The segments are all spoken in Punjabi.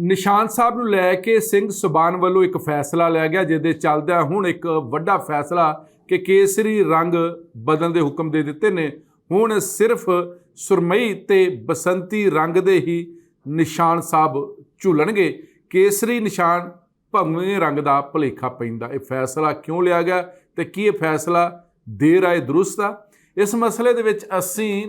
ਨਿਸ਼ਾਨ ਸਾਹਿਬ ਨੂੰ ਲੈ ਕੇ ਸਿੰਘ ਸੁਬਾਨ ਵੱਲੋਂ ਇੱਕ ਫੈਸਲਾ ਲਿਆ ਗਿਆ, ਜਿਹਦੇ ਚੱਲਦਿਆਂ ਹੁਣ ਇੱਕ ਵੱਡਾ ਫੈਸਲਾ ਕਿ ਕੇਸਰੀ ਰੰਗ ਬਦਲਣ ਦੇ ਹੁਕਮ ਦੇ ਦਿੱਤੇ ਨੇ। ਹੁਣ ਸਿਰਫ ਸੁਰਮਈ ਤੇ ਬਸੰਤੀ ਰੰਗ ਦੇ ਹੀ ਨਿਸ਼ਾਨ ਸਾਹਿਬ ਝੂਲਣਗੇ। ਕੇਸਰੀ ਨਿਸ਼ਾਨ ਭੰਵੇਂ ਰੰਗ ਦਾ ਭਲੇਖਾ ਪੈਂਦਾ। ਇਹ ਫੈਸਲਾ ਕਿਉਂ ਲਿਆ ਗਿਆ ਤੇ ਕੀ ਇਹ ਫੈਸਲਾ ਦੇਰ ਆਏ ਦਰੁਸਤ ਆ? ਇਸ ਮਸਲੇ ਦੇ ਵਿੱਚ ਅਸੀਂ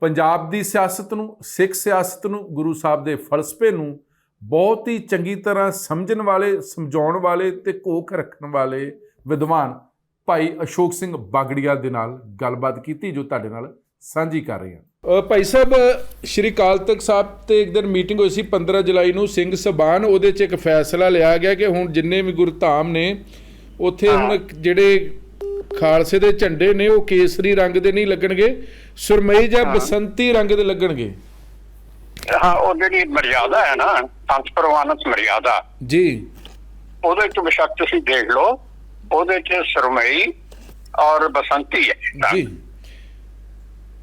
ਪੰਜਾਬ ਦੀ ਸਿਆਸਤ ਨੂੰ ਸਿੱਖ ਸਿਆਸਤ ਨੂੰ ਗੁਰੂ ਸਾਹਿਬ ਦੇ ਫਲਸਫੇ ਨੂੰ ਬਹੁਤ ਹੀ ਚੰਗੀ ਤਰ੍ਹਾਂ ਸਮਝਣ ਵਾਲੇ ਸਮਝਾਉਣ ਵਾਲੇ ਤੇ ਕੋਖ ਰੱਖਣ ਵਾਲੇ ਵਿਦਵਾਨ ਭਾਈ ਅਸ਼ੋਕ ਸਿੰਘ ਬਾਗੜੀਆ ਦੇ ਨਾਲ ਗੱਲਬਾਤ ਕੀਤੀ ਜੋ ਤੁਹਾਡੇ ਨਾਲ ਸਾਂਝੀ ਕਰ ਰਹੇ ਹਾਂ। ਭਾਈ ਸਾਹਿਬ ਸ਼੍ਰੀ ਅਕਾਲ ਤਖਤ ਸਾਹਿਬ ਤੇ ਇੱਕ ਦਿਨ ਮੀਟਿੰਗ ਹੋਈ ਸੀ 15 ਜੁਲਾਈ ਨੂੰ ਸਿੰਘ ਸਬਾਨ ਉਹਦੇ 'ਚ ਇੱਕ ਫੈਸਲਾ ਲਿਆ ਗਿਆ ਕਿ ਹੁਣ ਜਿੰਨੇ ਵੀ ਗੁਰਧਾਮ ਨੇ ਉੱਥੇ ਹੁਣ ਜਿਹੜੇ ਖਾਲਸੇ ਦੇ ਝੰਡੇ ਨੇ ਉਹ ਕੇਸਰੀ ਰੰਗ ਦੇ ਨਹੀਂ ਲੱਗਣਗੇ। ਸੁਰਮਈ ਜਾਂ ਬਸੰਤੀ ਰੰਗ ਦੇ ਲੱਗਣਗੇ। ਹਾਂ ਉਹ ਜਿਹੜੀ ਮਰਿਆਦਾ ਹੈ ਨਾ ਸੰਤ ਪ੍ਰਵਾਨਤ ਮਰਿਆਦਾ। ਜੀ। ਉਹਦੇ ਚ ਬੇਸ਼ੱਕ ਤੁਸੀਂ ਦੇਖ ਲਓ ਉਹਦੇ ਚ ਸਰਮਈ ਔਰ ਬਸੰਤੀ ਹੈ। ਜੀ।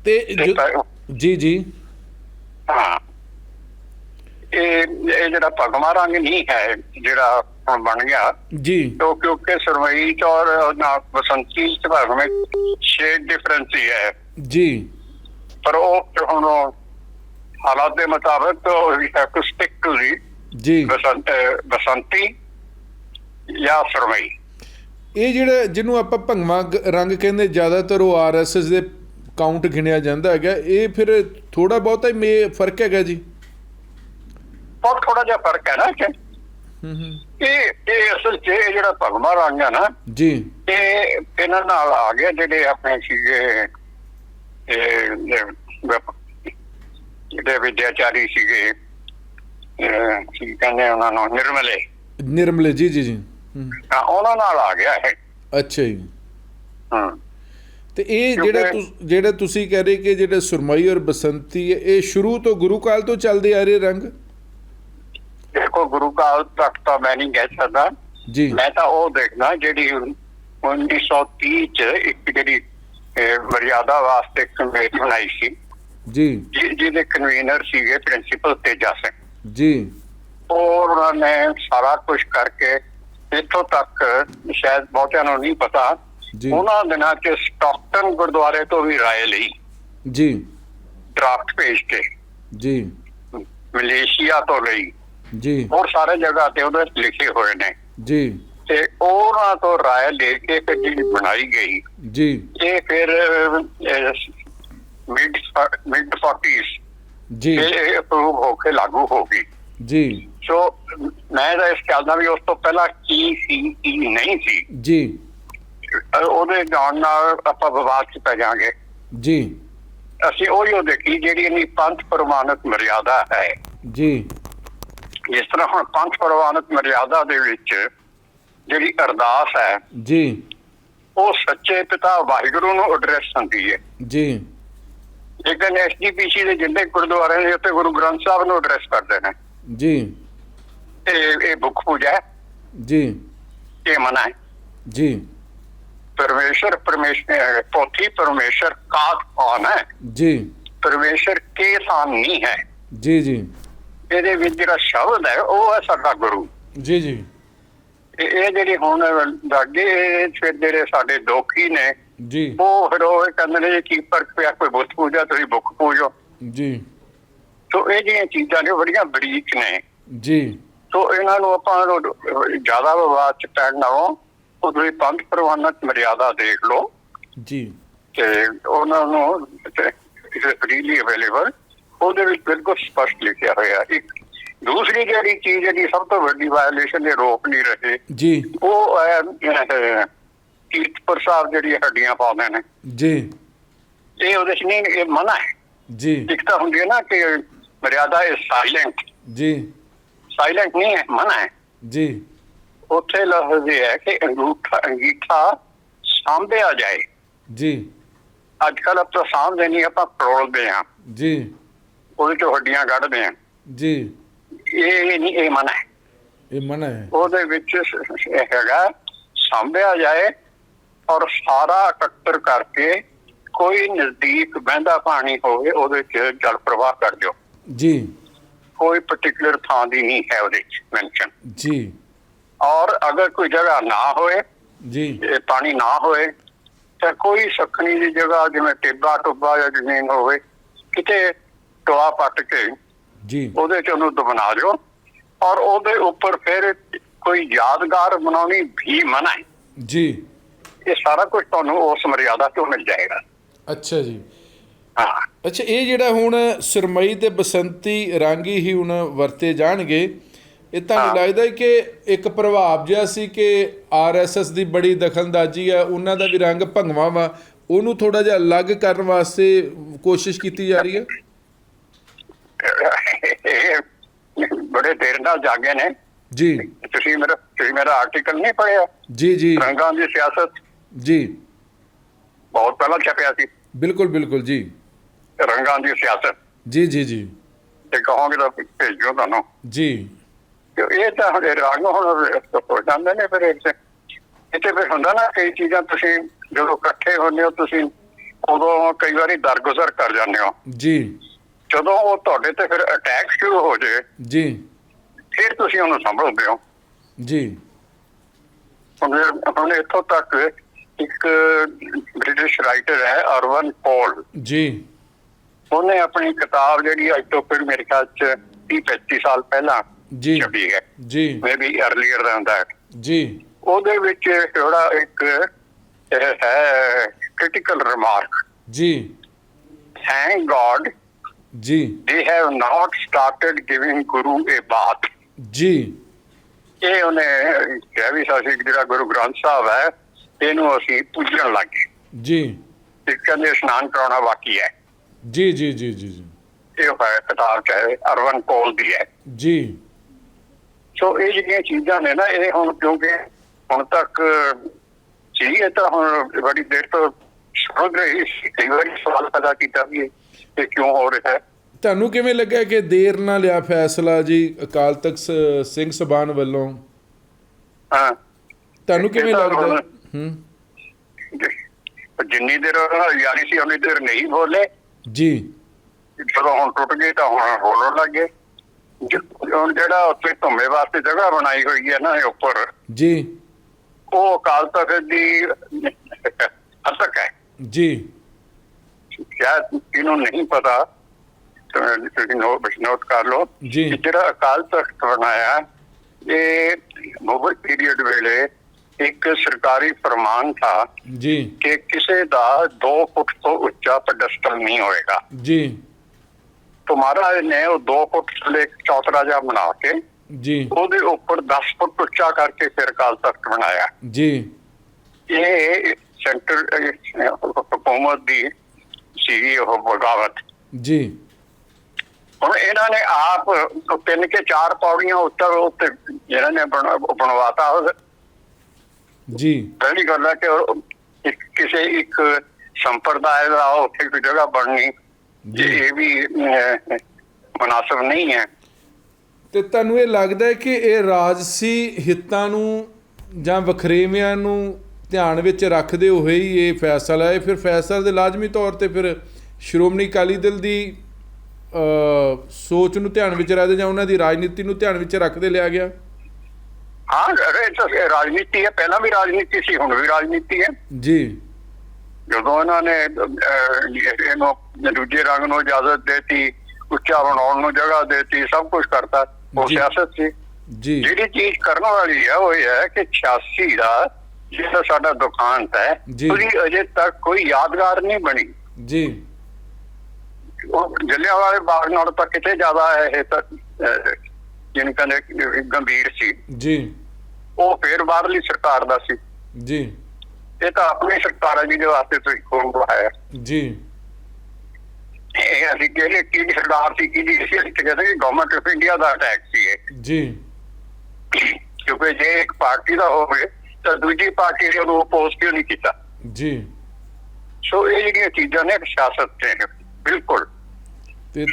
ਤੇ ਜੋ- ਜੀ। ਹਾਂ। ਇਹ ਇਹ ਜਿਹੜਾ ਭਗਵਾ ਰੰਗ ਨਹੀਂ ਹੈ ਜਿਹੜਾ ਹੁਣ ਬਣ ਗਿਆ। ਜੀ। ਉਹ ਕਿਉਂਕਿ ਸਰਮਈ ਚ ਔਰ ਨਾ ਬਸੰਤੀ ਚ ਭਗਵੇਂ ਸ਼ੇਡ ਡਿਫਰੈਂਸ ਹੀ ਹੈ। ਜੀ। ਪਰ ਉਹ ਫਿਰ ਹੁਣ ਉਹ ਹਾਲਾਤ ਦੇ ਮੁਤਾਬਕ ਵੀ have to stick to the ਜੀ। ਬਸੰਤ ਬਸੰਤੀ ਜਾਂ ਸਰਮਈ ਇਹ ਜਿਹੜਾ ਜਿਹਨੂੰ ਆਪਾਂ ਭੰਗਵਾ ਰੰਗ ਕਹਿੰਦੇ ਜ਼ਿਆਦਾਤਰ ਉਹ ਆਰਐਸਐਸ ਦੇ ਕਾਊਂਟ ਗਿਣਿਆ ਜਾਂਦਾ ਹੈਗਾ। ਇਹ ਫਿਰ ਥੋੜਾ ਬਹੁਤਾ ਹੀ ਫ਼ਰਕ ਹੈਗਾ ਜੀ? ਬਹੁਤ ਥੋੜਾ ਜਿਹਾ ਫ਼ਰਕ ਹੈ ਨਾ ਕਿ ਇਹ ਇਹ ਅਸਲ 'ਚ ਇਹ ਜਿਹੜਾ ਭਗਵਾ ਰੰਗ ਹੈ ਨਾ ਜੀ। ਇਹ ਇਹਨਾਂ ਨਾਲ ਆ ਗਿਆ ਜਿਹੜੇ ਆਪਣੇ ਸੀਗੇ ਜਿਹੜੇ ਵਿਦਿਆਚਾਰੀ ਸੀਗੇ ਇਹ ਕੀ ਕਹਿੰਦੇ ਉਹਨਾਂ ਨੂੰ ਨਿਰਮਲੇ। ਨਿਰਮਲੇ ਜੀ ਜੀ ਜੀ। ਹੂੰ, ਹਾਂ, ਉਹਨਾਂ ਨਾਲ ਆ ਗਿਆ ਹੈ ਅੱਛਾ ਜੀ। ਹਮ ਤੇ ਇਹ ਜਿਹੜਾ ਜਿਹੜਾ ਤੁਸੀਂ ਕਹਿ ਰਹੇ ਕਿ ਜਿਹੜੇ ਸੁਰਮਈ ਔਰ ਬਸੰਤੀ ਹੈ ਇਹ ਸ਼ੁਰੂ ਤੋਂ ਗੁਰੂ ਕਾਲ ਤੋਂ ਚੱਲਦੇ ਆ ਰਹੇ ਰੰਗ? ਦੇਖੋ ਗੁਰੂ ਕਾਲ ਤੱਕ ਤਾਂ ਮੈਂ ਨਹੀਂ ਕਹਿ ਸਕਦਾ। ਜੀ। ਮੈਂ ਤਾਂ ਉਹ ਦੇਖਣਾ ਜਿਹੜੀ 1930 ਚ ਇੱਕ ਜਿਹੜੀ ਮਰਿਆਦਾ ਵਾਸਤੇ ਕਮੇਟੀ ਬਣਾਈ ਸੀ। ਜੀ। ਜਿਹਦੇ ਕਨਵੀਨਰ ਸੀਗੇ ਪ੍ਰਿੰਸੀਪਲ ਤੇਜਾ ਸਿੰਘ। ਜੀ। ਉਹ ਉਹਨਾਂ ਨੇ ਸਾਰਾ ਕੁਝ ਕਰਕੇ ਇੱਥੋਂ ਤੱਕ ਸ਼ਾਇਦ ਬਹੁਤਿਆਂ ਨੂੰ ਨਹੀਂ ਪਤਾ ਉਹਨਾਂ ਦਿਨਾਂ 'ਚ ਸਟਾਕਟਨ ਗੁਰਦੁਆਰੇ ਤੋਂ ਵੀ ਰਾਏ ਲਈ। ਜੀ। ਡਰਾਫਟ ਭੇਜ ਕੇ। ਜੀ। ਮਲੇਸ਼ੀਆ ਤੋਂ ਲਈ। ਜੀ। ਹੋਰ ਸਾਰੇ ਜਗ੍ਹਾ ਤੇ ਉਹਦੇ ਲਿਖੇ ਹੋਏ ਨੇ। ਜੀ। ਤੇ ਉਹਨਾਂ ਤੋਂ ਰਾਏ ਲੈ ਕੇ ਫਿਰ ਜਿਹੜੀ ਬਣਾਈ ਗਈ ਜੀ। ਇਹ ਫਿਰ ਮਿਡ ਮਿਡ 40s ਜੀ। ਇਹ ਅਪਰੂਵ ਹੋ ਕੇ ਲਾਗੂ ਹੋ ਗਈ। ਜੀ। ਸੋ ਮੈਂ ਤਾਂ ਇਸ ਚੱਲਦਾ ਵੀ ਉਸ ਤੋਂ ਪਹਿਲਾਂ ਕੀ ਸੀ ਕੀ ਨਹੀਂ ਸੀ। ਜੀ। ਉਹਦੇ ਜਾਣ ਨਾਲ ਆਪਾਂ ਵਿਵਾਦ 'ਚ ਪੈ ਜਾਾਂਗੇ। ਜੀ। ਅਸੀਂ ਉਹੀ ਉਹ ਦੇਖੀ ਜਿਹੜੀ ਇਹਨੀ ਪੰਥ ਪ੍ਰਮਾਣਿਤ ਮਰਿਆਦਾ ਹੈ। ਜੀ। ਜਿਸ ਤਰ੍ਹਾਂ ਹੁਣ ਪੰਥ ਪ੍ਰਮਾਣਿਤ ਮਰਿਆਦਾ ਦੇ ਵਿੱਚ ਜਿਹੜੀ ਅਰਦਾਸ ਹੈ ਜੀ। ਉਹ ਸੱਚੇ ਪਿਤਾ ਵਾਹਿਗੁਰੂ ਨੂੰ ਐਡਰੈਸ ਹੁੰਦੀ ਹੈ। ਜੀ। ਲੇਕਿਨ ਐਸਜੀਪੀਸੀ ਦੇ ਜਿੰਨੇ ਗੁਰਦੁਆਰੇ ਨੇ ਉੱਤੇ ਗੁਰੂ ਗ੍ਰੰਥ ਸਾਹਿਬ ਨੂੰ ਐਡਰੈਸ ਕਰਦੇ ਨੇ। ਜੀ। ਇਹ ਇਹ ਬੁੱਖ ਪੂਜਾ ਜੀ। ਇਹ ਮਨਾ ਹੈ। ਜੀ। ਪਰਮੇਸ਼ਰ ਪਰਮੇਸ਼ਰ ਪੋਥੀ ਪਰਮੇਸ਼ਰ ਕਾਤ ਕੌਣ ਹੈ? ਜੀ। ਪਰਮੇਸ਼ਰ ਕੇ ਸਾਨ ਨਹੀਂ ਹੈ। ਜੀ ਜੀ। ਇਹਦੇ ਵਿੱਚ ਜਿਹੜਾ ਸ਼ਬਦ ਹੈ ਉਹ ਹੈ ਸਾਡਾ ਗੁਰੂ। ਜੀ ਜੀ। ਇਹ ਜਿਹੜੀ ਹੁਣ ਲਾਗੇ ਫਿਰ ਜਿਹੜੇ ਸਾਡੇ ਦੋਖੀ ਨੇ ਜੀ। ਉਹ ਫਿਰ ਉਹ ਕਹਿੰਦੇ ਨੇ ਕੀ ਫ਼ਰਕ ਪਿਆ? ਕੋਈ ਬੁੱਤ ਪੂਜਾ ਤੁਸੀਂ ਬੁੱਕ ਪੂਜੋ। ਜੀ। ਸੋ ਇਹ ਜਿਹੜੀਆਂ ਚੀਜ਼ਾਂ ਨੇ ਬੜੀਆਂ ਬਰੀਕ ਨੇ। ਜੀ। ਸੋ ਇਹਨਾਂ ਨੂੰ ਆਪਾਂ ਜ਼ਿਆਦਾ ਵਿਵਾਦ ਚ ਪੈਣ ਨਾਲੋਂ ਉਹ ਤੁਸੀਂ ਪੰਥ ਪ੍ਰਵਾਨਤ ਮਰਿਆਦਾ ਦੇਖ ਲਓ। ਜੀ। ਤੇ ਉਹਨਾਂ ਨੂੰ ਫ੍ਰੀਲੀ ਅਵੇਲੇਬਲ। ਉਹਦੇ ਵਿੱਚ ਬਿਲਕੁਲ ਸਪਸ਼ਟ ਲਿਖਿਆ ਹੋਇਆ ਇੱਕ ਦੂਸਰੀ ਜਿਹੜੀ ਚੀਜ਼ ਜਿਹੜੀ ਸਭ ਤੋਂ ਵੱਡੀ ਵਾਇਓਲੇਸ਼ਨ ਦੇ ਰੋਕ ਨਹੀਂ ਰਹੇ। ਜੀ। ਉਹ ਹੈ ਅਹ, ਕੀਰਤਪੁਰ ਸਾਹਿਬ ਜਿਹੜੀ ਹੱਡੀਆਂ ਪਾਉਂਦੇ ਨੇ। ਜੀ। ਇਹ ਉਹਦੇ ਨਹੀਂ ਇਹ ਮਨਾ ਹੈ। ਜੀ। ਇੱਕ ਤਾਂ ਹੁੰਦੀ ਹੈ ਨਾ ਕਿ ਮਰਿਆਦਾ ਇਸ ਸਾਇਲੈਂਟ ਜੀ। ਸਾਇਲੈਂਟ ਨਹੀਂ ਹੈ ਮਨਾ ਹੈ। ਜੀ। ਉੱਥੇ ਲਫ਼ਜ਼ ਇਹ ਹੈ ਕਿ ਅੰਗੂਠਾ ਅੰਗੀਠਾ ਸਾਂਭਿਆ ਜਾਏ। ਜੀ। ਅੱਜ ਕੱਲ ਆਪਾਂ ਸਾਂਭਦੇ ਨਹੀਂ ਆਪਾਂ ਪਰੋਲਦੇ ਹਾਂ। ਜੀ। ਉਹਦੇ ਚੋਂ ਹੱਡੀਆਂ ਕੱਢਦੇ ਹਾਂ ਜੀ। ਇਹ ਨਹੀਂ ਇਹ ਮਨਾ ਹੈ। ਇਹ ਮਨਾ ਹੈ। ਉਹਦੇ ਵਿੱਚ ਹੈਗਾ ਸਾਂਭਿਆ ਜਾਏ ਔਰ ਸਾਰਾ ਇਕੱਤਰ ਕਰਕੇ ਕੋਈ ਨਜ਼ਦੀਕ ਬਹਿੰਦਾ ਪਾਣੀ ਹੋਵੇ ਉਹਦੇ ਚ ਜਲ ਪ੍ਰਵਾਹ ਕਰ ਦਿਓ। ਜੀ। ਕੋਈ ਪਾਰਟਿਕੂਲਰ ਥਾਂ ਦੀ ਨਹੀਂ ਹੈ ਉਹਦੇ ਵਿੱਚ ਮੈਂਸ਼ਨ ਜੀ। ਔਰ ਅਗਰ ਕੋਈ ਜਗ੍ਹਾ ਨਾ ਹੋਏ ਜੀ। ਇਹ ਪਾਣੀ ਨਾ ਹੋਏ ਤਾਂ ਕੋਈ ਸਖਣੀ ਦੀ ਜਗ੍ਹਾ ਜਿਵੇਂ ਟਿੱਬਾ ਟੁੱਬਾ ਜਾਂ ਜ਼ਮੀਨ ਹੋਵੇ ਕਿਤੇ ਟੋਆ ਪੱਟ ਕੇ ਜੀ। ਉਹਦੇ ਚ ਉਹਨੂੰ ਦਬਨਾ ਦਿਓ ਔਰ ਉਹਦੇ ਉੱਪਰ ਫਿਰ ਕੋਈ ਯਾਦਗਾਰ ਬਣਾਉਣੀ ਵੀ ਮਨਾ ਹੈ। ਜੀ। ਇਹ ਸਾਰਾ ਕੁਝ ਤੁਹਾਨੂੰ ਉਸ ਮਰਿਆਦਾ ਤੋਂ ਮਿਲ ਜਾਏਗਾ। ਅੱਛਾ ਜੀ। ਹਾਂ। ਅੱਛਾ ਇਹ ਜਿਹੜਾ ਹੁਣ ਸਰਮਈ ਤੇ ਬਸੰਤੀ ਰੰਗ ਹੀ ਹੁਣ ਵਰਤੇ ਜਾਣਗੇ ਇਹ ਤੁਹਾਨੂੰ ਹਾਂ। ਲੱਗਦਾ ਹੈ ਕਿ ਇੱਕ ਪ੍ਰਭਾਵ ਜਿਹਾ ਸੀ ਕਿ ਆਰਐਸਐਸ ਦੀ ਬੜੀ ਦਖਲਅੰਦਾਜ਼ੀ ਆ ਉਹਨਾਂ ਦਾ ਵੀ ਰੰਗ ਭੰਗਵਾ ਵਾ ਉਹਨੂੰ ਥੋੜਾ ਜਿਹਾ ਅਲੱਗ ਕਰਨ ਵਾਸਤੇ ਕੋਸ਼ਿਸ਼ ਕੀਤੀ ਜਾ ਰਹੀ ਹੈ? ਇਹ ਬੜੇ ਦੇਰ ਨਾਲ ਜਾਗੇ ਨੇ। ਜੀ। ਤੁਸੀਂ ਮੇਰਾ ਤੁਸੀਂ ਮੇਰਾ ਆਰਟੀਕਲ ਨਹੀਂ ਪੜਿਆ ਜੀ ਜੀ। ਰੰਗਾਂ ਦੀ ਸਿਆਸਤ? ਜੀ। ਬਹੁਤ ਪਹਿਲਾਂ ਛਪਿਆ ਸੀ। ਬਿਲਕੁਲ ਬਿਲਕੁਲ ਜੀ। ਰੰਗਾਂ ਦੀ ਸਿਆਸਤ। ਜੀ ਜੀ ਜੀ। ਤੇ ਕਹੋਗੇ ਤਾਂ ਭੇਜੋ ਤੁਹਾਨੂੰ। ਜੀ। ਇਹ ਤਾਂ ਹੁਣ ਰੰਗ ਹੁਣ ਹੋ ਜਾਂਦੇ ਨੇ ਫਿਰ। ਇੱਥੇ ਫਿਰ ਹੁੰਦਾ ਨਾ ਕਈ ਚੀਜ਼ਾਂ ਤੁਸੀਂ ਜਦੋਂ ਇਕੱਠੇ ਹੁੰਦੇ ਹੋ ਤੁਸੀਂ ਉਦੋਂ ਕਈ ਵਾਰੀ ਦਰਗੁਜ਼ਰ ਕਰ ਜਾਂਦੇ ਹੋ। ਜੀ। ਜਦੋਂ ਉਹ ਤੁਹਾਡੇ ਤੇ ਫਿਰ ਅਟੈਕ ਸ਼ੁਰੂ ਹੋ ਜਾਏ ਜੀ। ਫਿਰ ਤੁਸੀਂ ਉਹਨੂੰ ਸੰਭਲਦੇ ਹੋ। ਜੀ। ਹੁਣ ਇੱਥੋਂ ਤੱਕ ਇੱਕ ਬ੍ਰਿਟਿਸ਼ ਰਾਈਟਰ ਹੈ ਅਰਵਨ ਪੌਲ। ਜੀ। ਉਹਨੇ ਆਪਣੀ ਕਿਤਾਬ ਜਿਹੜੀ ਅੱਜ ਤੋਂ ਫਿਰ ਮੇਰੇ ਖਿਆਲ ਚ 30 35 ਸਾਲ ਪਹਿਲਾਂ ਜੀ। ਛਪੀ ਹੈ। ਜੀ। ਮੇਬੀ ਅਰਲੀਅਰ ਦੈਨ ਦੈਟ ਜੀ। ਉਹਦੇ ਵਿੱਚ ਥੋੜਾ ਇੱਕ ਇਹ ਹੈ ਕ੍ਰਿਟੀਕਲ ਰਿਮਾਰਕ ਜੀ। ਥੈਂਕ ਗॉड ਜੀ। They have not started giving guru a bath. ਜੀ। ਇਹ ਉਹਨੇ ਕਿਹਾ ਵੀ ਸਾਸੀ ਜਿਹੜਾ ਗੁਰੂ ਗ੍ਰੰਥ ਸਾਹਿਬ ਹੈ ਇਹਨੂੰ ਅਸੀਂ ਪੂਜਣ ਲੱਗੇ। ਜੀ। ਤੇ ਕਹਿੰਦੇ ਇਸ਼ਨਾਨ ਕਰਾਉਣਾ ਬਾਕੀ ਹੈ। ਜੀ ਜੀ ਜੀ ਜੀ ਜੀ। ਇਹ ਹੈ ਕਿਤਾਬ ਚ ਹੈ ਅਰਵਨ ਕੋਲ ਦੀ ਹੈ। ਜੀ। ਸੋ ਇਹ ਜਿਹੜੀਆਂ ਚੀਜ਼ਾਂ ਨੇ ਨਾ ਇਹ ਹੁਣ ਕਿਉਂਕਿ ਹੁਣ ਤੱਕ ਸੀ ਇਹ ਤਾਂ ਹੁਣ ਬੜੀ ਦੇਰ ਤੋਂ ਸਮਝ ਰਹੀ ਕਈ ਵਾਰੀ ਸਵਾਲ ਪੈਦਾ ਕੀਤਾ ਵੀ ਇਹ ਕਿਉਂ ਹੋ ਰਿਹਾ ਹੈ? ਤੁਹਾਨੂੰ ਕਿਵੇਂ ਲੱਗਾ ਕਿ ਦੇਰ ਨਾਲ ਲਿਆ ਫੈਸਲਾ ਜੀ ਅਕਾਲ ਤਖਤ ਸਿੰਘ ਸਭਾਨ ਵੱਲੋਂ? ਹਾਂ। ਤੁਹਾਨੂੰ ਕਿਵੇਂ ਲੱਗਦਾ? ਹੁਣ- ਹੂੰ। ਜਿੰਨੀ ਦੇਰ ਯਾਰੀ ਸੀ ਉਨੀ ਦੇਰ ਨਹੀਂ ਬੋਲੇ। ਜੀ। ਜਦੋਂ ਹੁਣ ਟੁੱਟ ਗਏ ਤਾਂ ਹੁਣ ਬੋਲਣ ਲੱਗੇ। ਹੁਣ ਜਿਹੜਾ ਉੱਥੇ ਧੁੰਮੇ ਵਾਸਤੇ ਜਗ੍ਹਾ ਬਣਾਈ ਹੋਈ ਹੈ ਨਾ ਉੱਪਰ। ਜੀ। ਉਹ ਅਕਾਲ ਤਖਤ ਦੀ ਹੱਤਕ ਹੈ। ਜੀ। ਸ਼ਾਇਦ ਇਹਨੂੰ ਨਹੀਂ ਪਤਾ। ਤੁਸੀਂ ਨੋਟ ਕਰ ਲਓ ਜਿਹੜਾ ਅਕਾਲ ਤਖਤ ਬਣਾਇਆ ਇਹ ਮੁਗਲ ਪੀਰੀਅਡ ਵੇਲੇ ਇੱਕ ਸਰਕਾਰੀ ਫਰਮਾਨ ਥਾ ਜੀ। ਕਿ ਕਿਸੇ ਦਾ 2 ਫੁੱਟ ਤੋਂ ਉੱਚਾ ਪੈਡਸਟਲ ਨਹੀਂ ਹੋਏਗਾ। ਜੀ। ਤੁਹਾਡਾ ਨੇ ਉਹ 2 ਫੁੱਟ ਲੈ ਚੌਥਰਾ ਜਾ ਬਣਾ ਕੇ ਜੀ। ਉਹਦੇ ਉੱਪਰ 10 ਫੁੱਟ ਉੱਚਾ ਕਰਕੇ ਫਿਰ ਕਾਲ ਤਖਤ ਬਣਾਇਆ। ਜੀ। ਇਹ ਸੈਂਟਰ ਹਕੂਮਤ ਦੀ ਸੀਗੀ ਉਹ ਬਗਾਵਤ। ਜੀ। ਹੁਣ ਇਹਨਾਂ ਨੇ ਆਪ ਤਿੰਨ ਕੇ ਚਾਰ ਪੌੜੀਆਂ ਉੱਤਰ ਉੱਤੇ ਜਿਹਨਾਂ ਨੇ ਬਣਾ- ਬਣਵਾਤਾ। ਉਹ ਜੀ। ਪਹਿਲੀ ਗੱਲ ਹੈ ਕਿ ਕਿਸੇ ਇੱਕ ਸੰਪਰਦਾਇ ਦਾ ਉੱਥੇ ਕੋਈ ਜਗ੍ਹਾ ਬਣਨੀ ਜੀ। ਇਹ ਵੀ ਮੁਨਾਸਬ ਨਹੀਂ ਹੈ। ਤੇ ਤੁਹਾਨੂੰ ਇਹ ਲੱਗਦਾ ਹੈ ਕਿ ਇਹ ਰਾਜਸੀ ਹਿੱਤਾਂ ਨੂੰ ਜਾਂ ਵਖਰੇਵਿਆਂ ਨੂੰ ਧਿਆਨ ਵਿੱਚ ਰੱਖਦੇ ਹੋਏ ਹੀ ਇਹ ਫੈਸਲਾ ਹੈ ਫਿਰ ਫੈਸਲਾ ਦੇ ਲਾਜ਼ਮੀ ਤੌਰ ਤੇ ਫਿਰ ਸ਼੍ਰੋਮਣੀ ਅਕਾਲੀ ਦਲ ਦੀ ਸੋਚ ਨੂੰ ਧਿਆਨ ਵਿੱਚ ਰੱਖਦੇ ਜਾਂ ਉਹਨਾਂ ਦੀ ਰਾਜਨੀਤੀ ਨੂੰ ਧਿਆਨ ਵਿੱਚ ਰੱਖਦੇ ਲਿਆ ਗਿਆ? ਹਾਂ ਰਾਜਨੀਤੀ ਹੈ। ਪਹਿਲਾਂ ਵੀ ਰਾਜਨੀਤੀ ਸੀ ਹੁਣ ਵੀ ਰਾਜਨੀਤੀ ਹੈ। ਜੀ। ਜਦੋਂ ਇਹਨਾਂ ਨੇ ਇਹਨੂੰ ਦੂਜੇ ਰੰਗ ਨੂੰ ਇਜਾਜ਼ਤ ਦੇਤੀ ਉੱਚਾ ਬਣਾਉਣ ਨੂੰ ਜਗ੍ਹਾ ਦੇਤੀ ਸਭ ਕੁਝ ਕਰਤਾ। ਉਹ। ਸਿਆਸਤ ਸੀ। ਜੀ। ਜਿਹੜੀ ਚੀਜ਼ ਕਰਨ ਵਾਲੀ ਹੈ ਉਹ ਇਹ ਹੈ ਕਿ 86 ਦਾ ਜਿਹੜਾ ਸਾਡਾ ਦੁਕਾਨ ਹੈ। ਜੀ। ਉਹਦੀ ਅਜੇ ਤੱਕ ਕੋਈ ਯਾਦਗਾਰ ਨਹੀਂ ਬਣੀ। ਜੀ। ਉਹ ਜਲਿਆਂ ਵਾਲੇ ਬਾਗ ਨਾਲ ਤਾਂ ਕਿਤੇ ਜ਼ਿਆਦਾ ਹੈ ਇਹ ਤਾਂ ਅਹ, ਜਿਹਨੂੰ ਕਹਿੰਦੇ ਗੰਭੀਰ ਸੀ। ਜੀ। ਉਹ ਫੇਰ ਬਾਹਰਲੀ ਸਰਕਾਰ ਦਾ ਸੀ। ਜੀ। ਇਹ ਤਾਂ ਆਪਣੀ ਸਰਕਾਰ ਹੈ ਜਿਹਦੇ ਵਾਸਤੇ ਤੁਸੀਂ ਖੋਲ ਬਣਾਇਆ ਜੀ। ਇਹ ਅਸੀਂ ਕਿਹੜੇ ਕੀ ਸਰਕਾਰ ਸੀ ਕੀ ਸੀ ਅਸੀਂ ਕਹਿੰਦੇ ਕਿ ਗਵਰਨਮੈਂਟ ਆਫ ਇੰਡੀਆ ਦਾ ਅਟੈਕ ਸੀ ਇਹ। ਜੀ। ਕਿਉਂਕਿ ਜੇ ਇੱਕ ਪਾਰਟੀ ਦਾ ਹੋਵੇ ਤਾਂ ਦੂਜੀ ਪਾਰਟੀ ਨੇ ਉਹਨੂੰ ਅਪੋਜ਼ ਕਿਉਂ ਨਹੀਂ ਕੀਤਾ? ਜੀ। ਸੋ ਇਹ ਜਿਹੜੀਆਂ ਚੀਜ਼ਾਂ ਨੇ ਸਿਆਸਤ ਤੇ ਨੇ, ਬਿਲਕੁਲ। ਤੇ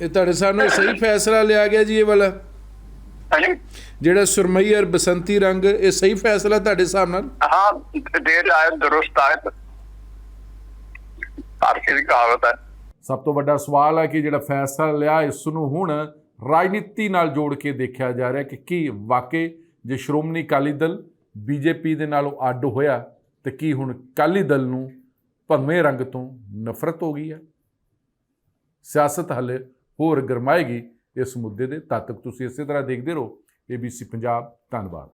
ਇਹ ਤੁਹਾਡੇ ਸਾਹਮਣੇ ਸਹੀ ਫੈਸਲਾ ਲਿਆ ਗਿਆ ਜੀ ਇਹ ਵਾਲਾ? ਹਾਂਜੀ। ਜਿਹੜਾ ਸੁਰਮਈ ਔਰ ਬਸੰਤੀ ਰੰਗ ਇਹ ਸਹੀ ਫੈਸਲਾ ਤੁਹਾਡੇ ਹਿਸਾਬ ਨਾਲ? ਹਾਂ ਦੇਰ ਆਇਤ ਦਰੁਸਤ ਆਇਤ ਫਾਰਸੀ ਦੀ ਕਹਾਵਤ ਹੈ। ਸਭ ਤੋਂ ਵੱਡਾ ਸਵਾਲ ਹੈ ਕਿ ਜਿਹੜਾ ਫੈਸਲਾ ਲਿਆ ਇਸ ਨੂੰ ਹੁਣ ਰਾਜਨੀਤੀ ਨਾਲ ਜੋੜ ਕੇ ਦੇਖਿਆ ਜਾ ਰਿਹਾ ਕਿ ਕੀ ਵਾਕਈ ਜੇ ਸ਼੍ਰੋਮਣੀ ਅਕਾਲੀ ਦਲ ਬੀਜੇਪੀ ਦੇ ਨਾਲੋਂ ਅੱਡ ਹੋਇਆ ਤੇ ਕੀ ਹੁਣ ਅਕਾਲੀ ਦਲ ਨੂੰ ਭੰਵੇਂ ਰੰਗ ਤੋਂ ਨਫ਼ਰਤ ਹੋ ਗਈ ਹੈ ਸਿਆਸਤ ਹਲੇ ਹੋਰ ਗਰਮਾਏਗੀ ਇਸ ਮੁੱਦੇ ਦੇ ਤਦ ਤੱਕ ਤੁਸੀਂ ਇਸੇ ਤਰ੍ਹਾਂ ਦੇਖਦੇ ਰਹੋ। ABC ਪੰਜਾਬ, ਧੰਨਵਾਦ।